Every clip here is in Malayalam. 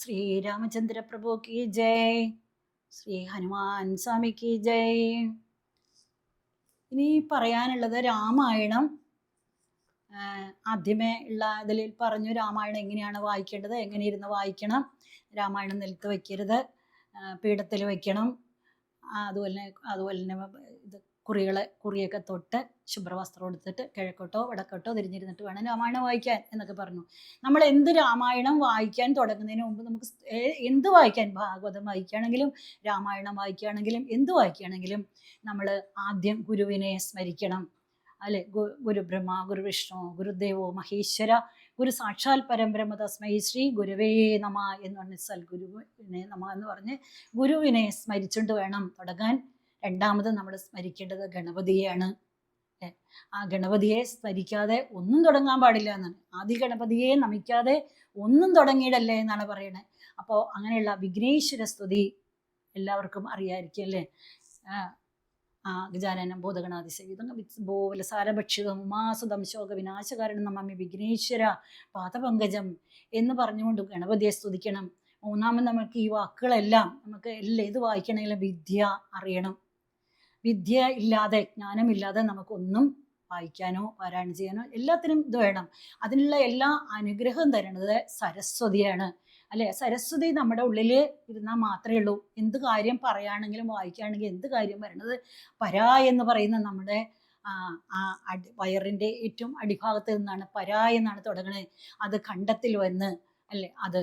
ശ്രീരാമചന്ദ്ര പ്രഭു കി ജയ്. ശ്രീ ഹനുമാൻ സ്വാമി കി ജയ്. ഇനി പറയാനുള്ളത് രാമായണം. ആദ്യമേ ഉള്ള ഇതിൽ പറഞ്ഞു രാമായണം എങ്ങനെയാണ് വായിക്കേണ്ടത് എങ്ങനെ ഇരുന്ന് വായിക്കണം രാമായണം നിലത്ത് വയ്ക്കരുത് പീഠത്തിൽ വയ്ക്കണം അതുപോലെ അതുപോലെ തന്നെ ഇത് കുറികളെ കുറിയൊക്കെ തൊട്ട് ശുഭ്രവസ്ത്രം എടുത്തിട്ട് കിഴക്കോട്ടോ വടക്കോട്ടോ തിരിഞ്ഞിരുന്നിട്ട് വേണം രാമായണം വായിക്കാൻ എന്നൊക്കെ പറഞ്ഞു. നമ്മൾ എന്ത് രാമായണം വായിക്കാൻ തുടങ്ങുന്നതിന് മുമ്പ് നമുക്ക് എന്ത് വായിക്കാൻ? ഭാഗവതം വായിക്കുകയാണെങ്കിലും രാമായണം വായിക്കുകയാണെങ്കിലും എന്ത് വായിക്കുകയാണെങ്കിലും നമ്മൾ ആദ്യം ഗുരുവിനെ സ്മരിക്കണം. അല്ലെ? ഗുരു ബ്രഹ്മ ഗുരു വിഷ്ണു ഗുരുദേവോ മഹേശ്വര ഗുരു സാക്ഷാൽ പരബ്രഹ്മ തസ്മൈ ശ്രീ ഗുരുവേ നമ എന്ന് പറഞ്ഞ സൽഗുരുവിനെ നമ എന്ന് പറഞ്ഞ് ഗുരുവിനെ സ്മരിച്ചുകൊണ്ട് വേണം തുടങ്ങാൻ. രണ്ടാമത് നമ്മൾ സ്മരിക്കേണ്ടത് ഗണപതിയെയാണ്. ആ ഗണപതിയെ സ്മരിക്കാതെ ഒന്നും തുടങ്ങാൻ പാടില്ല എന്നാണ്. ആദ്യ ഗണപതിയെ നമിക്കാതെ ഒന്നും തുടങ്ങിയിടല്ലേ എന്നാണ് പറയുന്നത് അപ്പോൾ അങ്ങനെയുള്ള വിഘ്നേശ്വര സ്തുതി എല്ലാവർക്കും അറിയായിരിക്കും അല്ലേ? ആ, ഗജാനനം ബോധഗണാതിസേവിതം ബോലസാരഭക്ഷിതം ഉമാസുതം ശോക വിനാശകാരണം നമ്മി വിഘ്നേശ്വര പാദപങ്കജം എന്ന് പറഞ്ഞുകൊണ്ട് ഗണപതിയെ സ്തുതിക്കണം. മൂന്നാമത് നമുക്ക് ഈ വാക്കുകളെല്ലാം നമുക്ക് എല്ലാം ഏത് വായിക്കണമെങ്കിലും വിദ്യ അറിയണം. വിദ്യ ഇല്ലാതെ ജ്ഞാനമില്ലാതെ നമുക്കൊന്നും വായിക്കാനോ പാരായണം ചെയ്യാനോ എല്ലാത്തിനും ഇത് വേണം. അതിനുള്ള എല്ലാ അനുഗ്രഹം തരുന്നത് സരസ്വതിയാണ്. അല്ലെ? സരസ്വതി നമ്മുടെ ഉള്ളിൽ ഇരുന്നാൽ മാത്രമേ ഉള്ളൂ. എന്ത് കാര്യം പറയുകയാണെങ്കിലും വായിക്കുകയാണെങ്കിലും എന്ത് കാര്യം വരണത് പരാ എന്ന് പറയുന്ന നമ്മുടെ വയറിന്റെ ഏറ്റവും അടിഭാഗത്ത് നിന്നാണ് പരാ എന്നാണ് തുടങ്ങുന്നത് അത് കണ്ടത്തിൽ വന്ന് അല്ലെ? അത്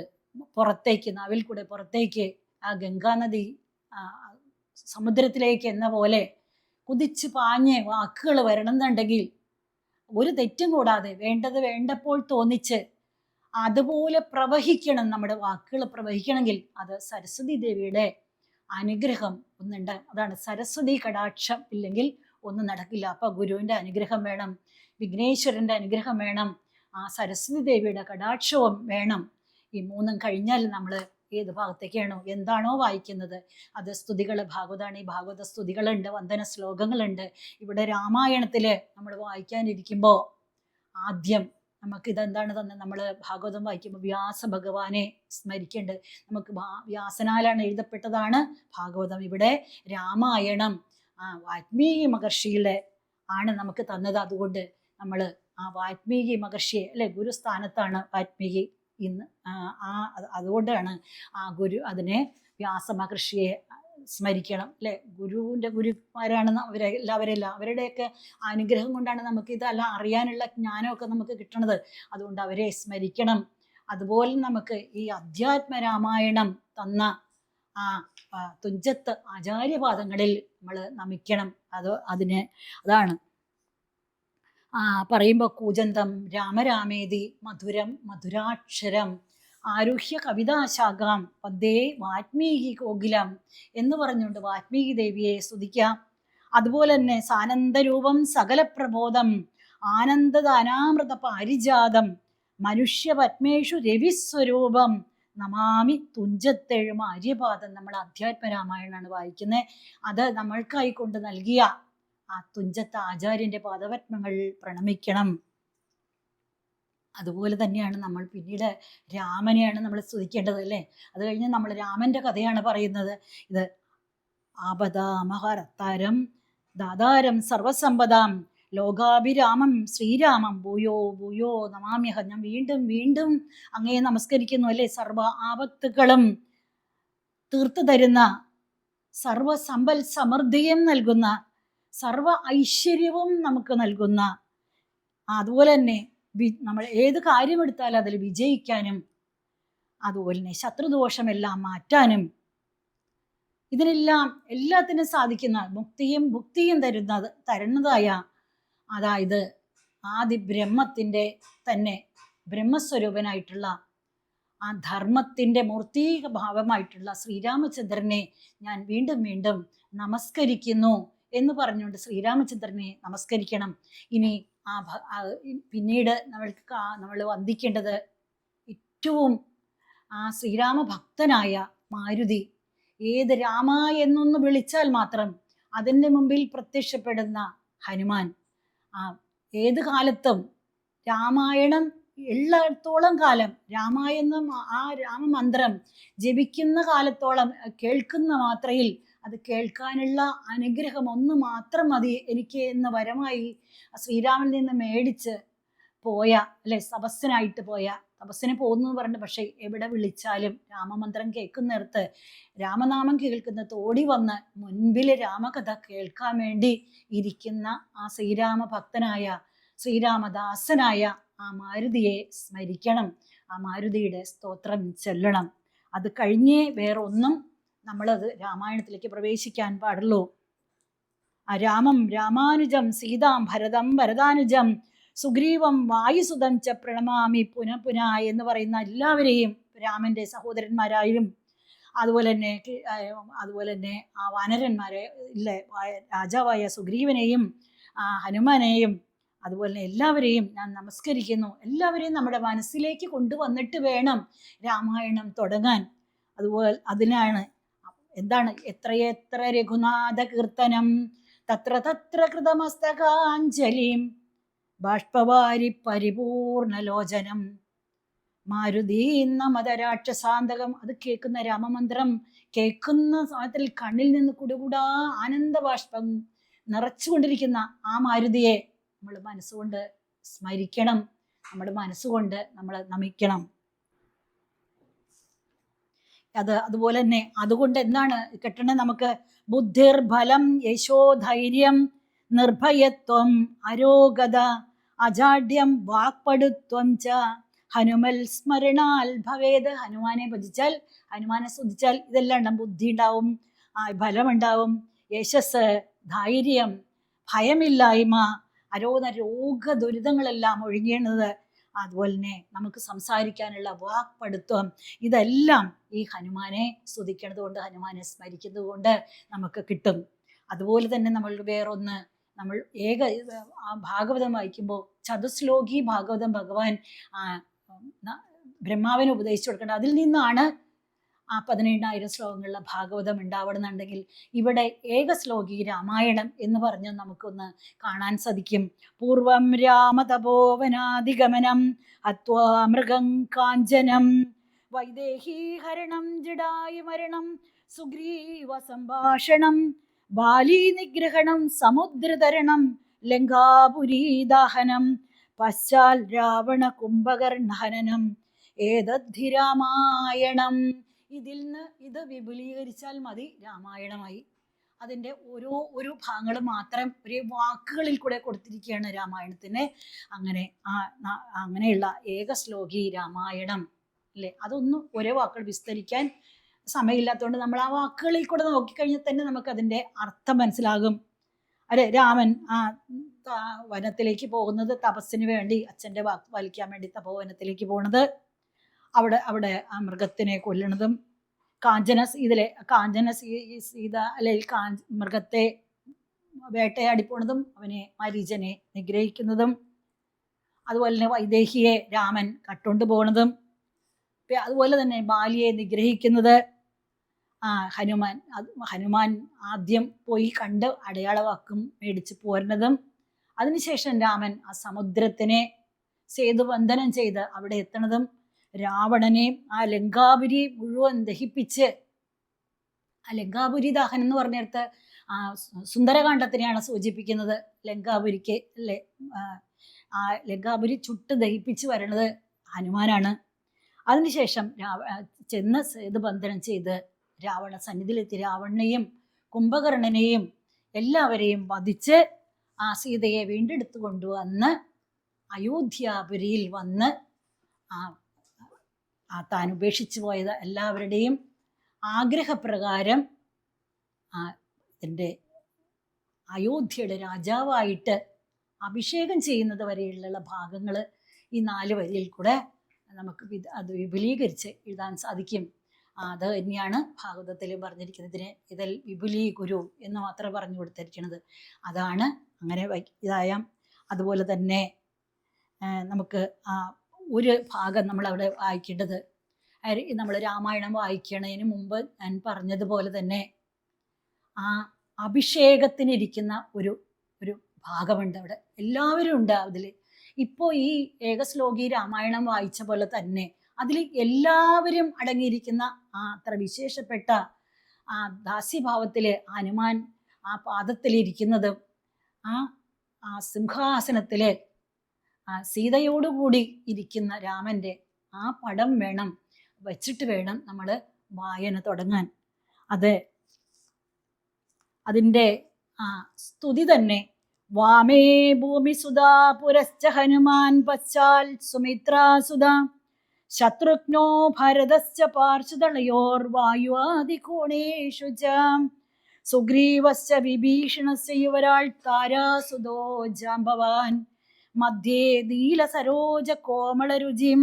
പുറത്തേക്ക് നാവിൽ കൂടെ പുറത്തേക്ക് ആ ഗംഗാനദി സമുദ്രത്തിലേക്ക് എന്ന പോലെ കുതിച്ച് പാഞ്ഞ് വാക്കുകൾ വരണമെന്നുണ്ടെങ്കിൽ ഒരു തെറ്റും കൂടാതെ വേണ്ടത് വേണ്ടപ്പോൾ തോന്നിച്ച് അതുപോലെ പ്രവഹിക്കണം നമ്മുടെ വാക്കുകൾ പ്രവഹിക്കണമെങ്കിൽ അത് സരസ്വതി ദേവിയുടെ അനുഗ്രഹം ഒന്നുണ്ട് അതാണ് സരസ്വതി കടാക്ഷം ഇല്ലെങ്കിൽ ഒന്നും നടക്കില്ല അപ്പൊ ഗുരുവിന്റെ അനുഗ്രഹം വേണം വിഘ്നേശ്വരന്റെ അനുഗ്രഹം വേണം ആ സരസ്വതി ദേവിയുടെ കടാക്ഷവും വേണം ഈ മൂന്നും കഴിഞ്ഞാൽ നമ്മൾ ഏത് ഭാഗത്തേക്കാണോ എന്താണോ വായിക്കുന്നത്. അത് സ്തുതികൾ ഭാഗവതാണ്. ഈ ഭാഗവത സ്തുതികളുണ്ട് വന്ദന ശ്ലോകങ്ങളുണ്ട്. ഇവിടെ രാമായണത്തിൽ നമ്മൾ വായിക്കാനിരിക്കുമ്പോൾ ആദ്യം നമുക്ക് ഇതെന്താണ് തന്നെ നമ്മൾ ഭാഗവതം വായിക്കുമ്പോൾ വ്യാസ ഭഗവാനെ സ്മരിക്കേണ്ടത്. നമുക്ക് വ്യാസനാലാണ് എഴുതപ്പെട്ടതാണ് ഭാഗവതം. ഇവിടെ രാമായണം ആ വാത്മീകി മഹർഷിയിലെ ആണ് നമുക്ക് തന്നത്. അതുകൊണ്ട് നമ്മൾ ആ വാത്മീകി മഹർഷിയെ അല്ലെ ഗുരുസ്ഥാനത്താണ് വാൽമീകി ഇന്ന് ആ അതുകൊണ്ടാണ് ആ ഗുരു അതിനെ വ്യാസമഹർഷിയെ സ്മരിക്കണം അല്ലെ? ഗുരുവിന്റെ ഗുരുമാരാണ് അവരെ എല്ലാവരെല്ലാം അവരുടെയൊക്കെ അനുഗ്രഹം കൊണ്ടാണ് നമുക്ക് ഇതെല്ലാം അറിയാനുള്ള ജ്ഞാനമൊക്കെ നമുക്ക് കിട്ടണത്. അതുകൊണ്ട് അവരെ സ്മരിക്കണം. അതുപോലെ നമുക്ക് ഈ അധ്യാത്മ രാമായണം തന്ന ആ തുഞ്ചത്ത് ആചാര്യപാദങ്ങളിൽ നമ്മൾ നമിക്കണം. അത് അതിന് അതാണ് പറയുമ്പോൾ കൂജന്തം രാമരാമേതി മധുരം മധുരാക്ഷരം ആരുഹ്യ കവിതാശാഖാം പദ്ധേ വാത്മീകി കോകിലം എന്ന് പറഞ്ഞുകൊണ്ട് വാത്മീകി ദേവിയെ സ്തുതിക്കാം. അതുപോലെ തന്നെ സാനന്ദരൂപം സകല പ്രബോധം ആനന്ദദാനാമൃത പാരിജാതം മനുഷ്യപത്മേഷു രവിസ്വരൂപം നമാമി തുഞ്ചത്തെഴും ആര്യപാദം നമ്മൾ അധ്യാത്മ രാമായണമാണ് വായിക്കുന്നത്. അത് നമ്മൾക്കായി കൊണ്ട് നൽകിയ ആ തുഞ്ചത്ത് ആചാര്യന്റെ പാദപത്മങ്ങൾ പ്രണമിക്കണം. അതുപോലെ തന്നെയാണ് നമ്മൾ പിന്നീട് രാമനെയാണ് നമ്മൾ സ്തുതിക്കേണ്ടത് അല്ലേ? അത് കഴിഞ്ഞ് നമ്മൾ രാമന്റെ കഥയാണ് പറയുന്നത്. ഇത് ആപദാമഹരത്താരം ദാതാരം സർവസമ്പദാം ലോകാഭിരാമം ശ്രീരാമം ഭൂയോ ഭൂയോ നമാമ്യഹ. ഞാൻ വീണ്ടും വീണ്ടും അങ്ങയെ നമസ്കരിക്കുന്നു അല്ലേ? സർവ ആപത്തുകളും തീർത്തു തരുന്ന സർവ സമ്പൽ സമൃദ്ധിയും നൽകുന്ന സർവ ഐശ്വര്യവും നമുക്ക് നൽകുന്ന അതുപോലെ തന്നെ നമ്മൾ ഏത് കാര്യമെടുത്താലും അതിൽ വിജയിക്കാനും അതുപോലെ തന്നെ ശത്രുദോഷമെല്ലാം മാറ്റാനും ഇതിനെല്ലാം എല്ലാത്തിനും സാധിക്കുന്ന മുക്തിയും ഭുക്തിയും തരുന്നത് തരുന്നതായ അതായത് ആദി ബ്രഹ്മത്തിന്റെ തന്നെ ബ്രഹ്മസ്വരൂപനായിട്ടുള്ള ആ ധർമ്മത്തിന്റെ മൂർത്തീക ഭാവമായിട്ടുള്ള ശ്രീരാമചന്ദ്രനെ ഞാൻ വീണ്ടും വീണ്ടും നമസ്കരിക്കുന്നു. എന്ന് പറഞ്ഞുകൊണ്ട് ശ്രീരാമചന്ദ്രനെ നമസ്കരിക്കണം. ഇനി ആ പിന്നീട് നമ്മൾക്ക് നമ്മൾ വന്ദിക്കേണ്ടത് ഏറ്റവും ആ ശ്രീരാമ ഭക്തനായ മാരുതി. ഏത് രാമ എന്നൊന്ന് വിളിച്ചാൽ മാത്രം അതിന്റെ മുമ്പിൽ പ്രത്യക്ഷപ്പെടുന്ന ഹനുമാൻ. ആ ഏത് കാലത്തും രാമായണം ഉള്ളിടത്തോളം കാലം രാമായണം ആ രാമമന്ത്രം ജപിക്കുന്ന കാലത്തോളം കേൾക്കുന്ന മാത്രയിൽ അത് കേൾക്കാനുള്ള അനുഗ്രഹം ഒന്ന് മാത്രം മതി എനിക്ക് എന്ന വരമായി ശ്രീരാമനിൽ നിന്ന് മേടിച്ച് പോയ അല്ലെ തപസ്സനായിട്ട് പോയ തപസ്സിന് പോകുന്നു പറഞ്ഞു പക്ഷെ എവിടെ വിളിച്ചാലും രാമമന്ത്രം കേൾക്കുന്നിടത്ത് രാമനാമം കേൾക്കുന്ന തോടി വന്ന് മുൻപിൽ രാമകഥ കേൾക്കാൻ വേണ്ടി ഇരിക്കുന്ന ആ ശ്രീരാമ ഭക്തനായ ശ്രീരാമദാസനായ ആ മാരുതിയെ സ്മരിക്കണം ആ മാരുതിയുടെ സ്തോത്രം ചൊല്ലണം. അത് കഴിഞ്ഞേ വേറെ ഒന്നും നമ്മളത് രാമായണത്തിലേക്ക് പ്രവേശിക്കാൻ പാടുള്ളൂ. ആ രാമം രാമാനുജം സീതാം ഭരതം ഭരതാനുജം സുഗ്രീവം വായുസുതം ച പ്രണമാമി പുന പുന എന്ന് പറയുന്ന എല്ലാവരെയും രാമന്റെ സഹോദരന്മാരായും അതുപോലെ തന്നെ അതുപോലെ തന്നെ ആ വാനരന്മാരെ ഇല്ലേ വായ- രാജാവായ സുഗ്രീവനെയും ആ ഹനുമാനെയും അതുപോലെ തന്നെ എല്ലാവരെയും ഞാൻ നമസ്കരിക്കുന്നു. എല്ലാവരെയും നമ്മുടെ മനസ്സിലേക്ക് കൊണ്ടുവന്നിട്ട് വേണം രാമായണം തുടങ്ങാൻ. അതുപോലെ അതിനാണ് എന്താണ്? എത്രയെത്ര രഘുനാഥ കീർത്തനം തത്ര തത്ര കൃതമസ്തകാഞ്ജലിം ബാഷ്പവാരി പരിപൂർണലോചനം. മാരുതി മതരാക്ഷസാന്തകം അത് കേൾക്കുന്ന രാമമന്ത്രം കേൾക്കുന്ന സമയത്തിൽ കണ്ണിൽ നിന്ന് കുടുകുടാ ആനന്ദബാഷ്പം നിറച്ചുകൊണ്ടിരിക്കുന്ന ആ മാരുതിയെ നമ്മൾ മനസ്സുകൊണ്ട് സ്മരിക്കണം. നമ്മുടെ മനസ്സുകൊണ്ട് നമ്മൾ നമിക്കണം. അത് അതുപോലെ തന്നെ അതുകൊണ്ട് എന്താണ് കിട്ടണ നമുക്ക്? ബുദ്ധിർ ഫലം യശോധൈര്യം നിർഭയത്വം അരോഗത അജാഢ്യം വാക്പടുത്വം ച. ഹനുമൽ സ്മരണാൽ ഭവേത് ഹനുമാനെ ഭജിച്ചാൽ ഹനുമാനെ സ്തുതിച്ചാൽ ഇതെല്ലാം ഉണ്ടാവും ബുദ്ധി ഉണ്ടാവും ഫലമുണ്ടാവും. യശസ് ധൈര്യം ഭയമില്ലായ്മ അരോധ രോഗ ദുരിതങ്ങളെല്ലാം ഒഴുകിയത് അതുപോലെ തന്നെ നമുക്ക് സംസാരിക്കാനുള്ള വാക്പടുത്വം ഇതെല്ലാം ഈ ഹനുമാനെ സ്തുതിക്കുന്നത് കൊണ്ട് ഹനുമാനെ സ്മരിക്കുന്നത് കൊണ്ട് നമുക്ക് കിട്ടും. അതുപോലെ തന്നെ നമ്മൾ വേറൊന്ന് നമ്മൾ ഏക ഭാഗവതം വായിക്കുമ്പോൾ ചതുശ്ലോകി ഭാഗവതം ഭഗവാൻ ബ്രഹ്മാവിന് ഉപദേശിച്ചു കൊടുക്കേണ്ടത്. അതിൽ നിന്നാണ് ആ പതിനെണ്ണായിരം ശ്ലോകങ്ങളിലെ ഭാഗവതം ഉണ്ടാവണമെന്നുണ്ടെങ്കിൽ ഇവിടെ ഏക ശ്ലോകി രാമായണം എന്ന് പറഞ്ഞ് നമുക്കൊന്ന് കാണാൻ സാധിക്കും. പൂർവം രാമതപോവനാധിഗമനം അത്വാമൃഗം കാഞ്ചനം വൈദേഹീഹരണം ജഡായി മരണം സുഗ്രീവ സംഭാഷണം ബാലി നിഗ്രഹണം സമുദ്രതരണം ലങ്കാപുരീ ദാഹനം പശ്ചാൽ രാവണ കുംഭകർണഹനം ഏതദ്ധി രാമായണം. ഇതിൽ നിന്ന് ഇത് വിപുലീകരിച്ചാൽ മതി രാമായണമായി. അതിന്റെ ഓരോ ഒരു ഭാഗങ്ങൾ മാത്രം ഒരേ വാക്കുകളിൽ കൂടെ കൊടുത്തിരിക്കുകയാണ് രാമായണത്തിന്. അങ്ങനെ ആ അങ്ങനെയുള്ള ഏക ശ്ലോകി രാമായണം അല്ലേ? അതൊന്നും ഒരേ വാക്കുകൾ വിസ്തരിക്കാൻ സമയമില്ലാത്തതുകൊണ്ട് നമ്മൾ ആ വാക്കുകളിൽ കൂടെ നോക്കിക്കഴിഞ്ഞാൽ തന്നെ നമുക്ക് അതിന്റെ അർത്ഥം മനസ്സിലാകും. അതെ രാമൻ ആ വനത്തിലേക്ക് പോകുന്നത് തപസ്സിന് വേണ്ടി അച്ഛന്റെ വാക്ക് പാലിക്കാൻ വേണ്ടി തപോവനത്തിലേക്ക് പോകുന്നത് അവിടെ അവിടെ ആ മൃഗത്തിനെ കൊല്ലണതും കാഞ്ചന ഇതിലെ കാഞ്ചന സീത അല്ലെങ്കിൽ കാഞ്ച മൃഗത്തെ വേട്ടയാടി പോണതും അവനെ മരീചനെ നിഗ്രഹിക്കുന്നതും അതുപോലെ തന്നെ വൈദേഹിയെ രാമൻ കട്ടുകൊണ്ട് പോണതും അതുപോലെ തന്നെ ബാലിയെ നിഗ്രഹിക്കുന്നത് ആ ഹനുമാൻ ഹനുമാൻ ആദ്യം പോയി കണ്ട് അടയാളവാക്കും മേടിച്ച് പോരുന്നതും അതിനുശേഷം രാമൻ ആ സമുദ്രത്തിനെ സേതുബന്ധനം ചെയ്ത് അവിടെ എത്തണതും രാവണനെ ആ ലങ്കാപുരി മുഴുവൻ ദഹിപ്പിച്ച് ആ ലങ്കാപുരി ദഹനം എന്ന് പറഞ്ഞിടത്ത് ആ സുന്ദരകാന്ഡത്തിനെയാണ് സൂചിപ്പിക്കുന്നത്. ലങ്കാപുരിക്ക് അല്ലെ? ആ, ലങ്കാപുരി ചുട്ട് ദഹിപ്പിച്ച് വരണത് ഹനുമാനാണ്. അതിനുശേഷം രാവ ചെന്ന് സേതുബന്ധനം ചെയ്ത് രാവണ സന്നിധിയിലെത്തി രാവണനെയും കുംഭകർണനെയും എല്ലാവരെയും വധിച്ച് ആ സീതയെ വീണ്ടെടുത്തു കൊണ്ടുവന്ന് അയോധ്യാപുരിയിൽ വന്ന് ആ താൻ ഉപേക്ഷിച്ചു പോയത് എല്ലാവരുടെയും ആഗ്രഹപ്രകാരം എന്റെ അയോധ്യയുടെ രാജാവായിട്ട് അഭിഷേകം ചെയ്യുന്നത് വരെയുള്ള ഭാഗങ്ങൾ ഈ നാല് വരിയിൽ കൂടെ നമുക്ക് അത് വിപുലീകരിച്ച് എഴുതാൻ സാധിക്കും. അത് തന്നെയാണ് ഭാഗവതത്തിൽ പറഞ്ഞിരിക്കുന്നതിന് ഇതിൽ വിപുലീ ഗുരു എന്ന് മാത്രം പറഞ്ഞു കൊടുത്തിരിക്കുന്നത്. അതാണ് അങ്ങനെ ഇതായ അതുപോലെ തന്നെ നമുക്ക് ആ ഒരു ഭാഗം നമ്മൾ അവിടെ വായിക്കേണ്ടത് നമ്മൾ രാമായണം വായിക്കണതിന് മുമ്പ് ഞാൻ പറഞ്ഞതുപോലെ തന്നെ ആ അഭിഷേകത്തിനിരിക്കുന്ന ഒരു ഒരു ഭാഗമുണ്ട് അവിടെ എല്ലാവരും ഉണ്ട് അതിൽ ഇപ്പോൾ ഈ ഏകശ്ലോകി രാമായണം വായിച്ച പോലെ തന്നെ അതിൽ എല്ലാവരും അടങ്ങിയിരിക്കുന്ന ആ അത്ര വിശേഷപ്പെട്ട ആ ദാസ്യഭാവത്തിൽ ഹനുമാൻ ആ പാദത്തിലിരിക്കുന്നതും ആ ആ സിംഹാസനത്തിൽ ആ സീതയോടുകൂടി ഇരിക്കുന്ന രാമന്റെ ആ പടം വേണം വച്ചിട്ട് വേണം നമ്മൾ വായന തുടങ്ങാൻ. അത് അതിന്റെ ആ സ്തുതി തന്നെ വാമേ ഭൂമി സുധാ പുരശ്ച ഹനുമാൻ പശ്ചാൽ സുമിത്രാസുധാ ശത്രുഘ്നോ ഭരതശ്ച പാർശ്വതളയോർ വായുവാദികോണേഷു ച സുഗ്രീവശ്ച വിഭീഷണസ്യ യുവരാൾ താരാസുതോ ജാംബവാൻ മധ്യേ നീലസരോജ കോമളരുചിം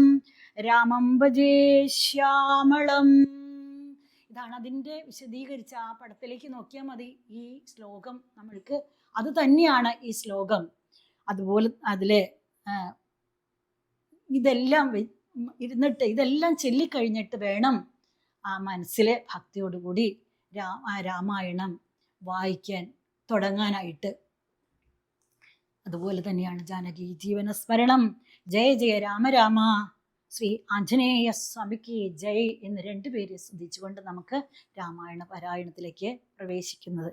രാമം ഭജേ ശ്യാമളം. ഇതാണ് അതിന്റെ വിശദീകരിച്ച ആ പടത്തിലേക്ക് നോക്കിയാൽ മതി ഈ ശ്ലോകം നമ്മൾക്ക്. അത് തന്നെയാണ് ഈ ശ്ലോകം. അതുപോലെ അതിലെ ഇതെല്ലാം ഇരുന്നിട്ട് ഇതെല്ലാം ചൊല്ലിക്കഴിഞ്ഞിട്ട് വേണം ആ മനസ്സിലെ ഭക്തിയോടുകൂടി രാ രാമായണം വായിക്കാൻ തുടങ്ങാനായിട്ട്. അതുപോലെ തന്നെയാണ് ജാനകി. ജീവന സ്മരണം ജയ ജയ രാമരാമ രാമ. ശ്രീ ആഞ്ജനേയ സ്വാമിക്ക് ജയ് എന്ന് രണ്ടുപേരെ സ്തുതിച്ചുകൊണ്ട് നമുക്ക് രാമായണ പാരായണത്തിലേക്ക് പ്രവേശിക്കുന്നത്.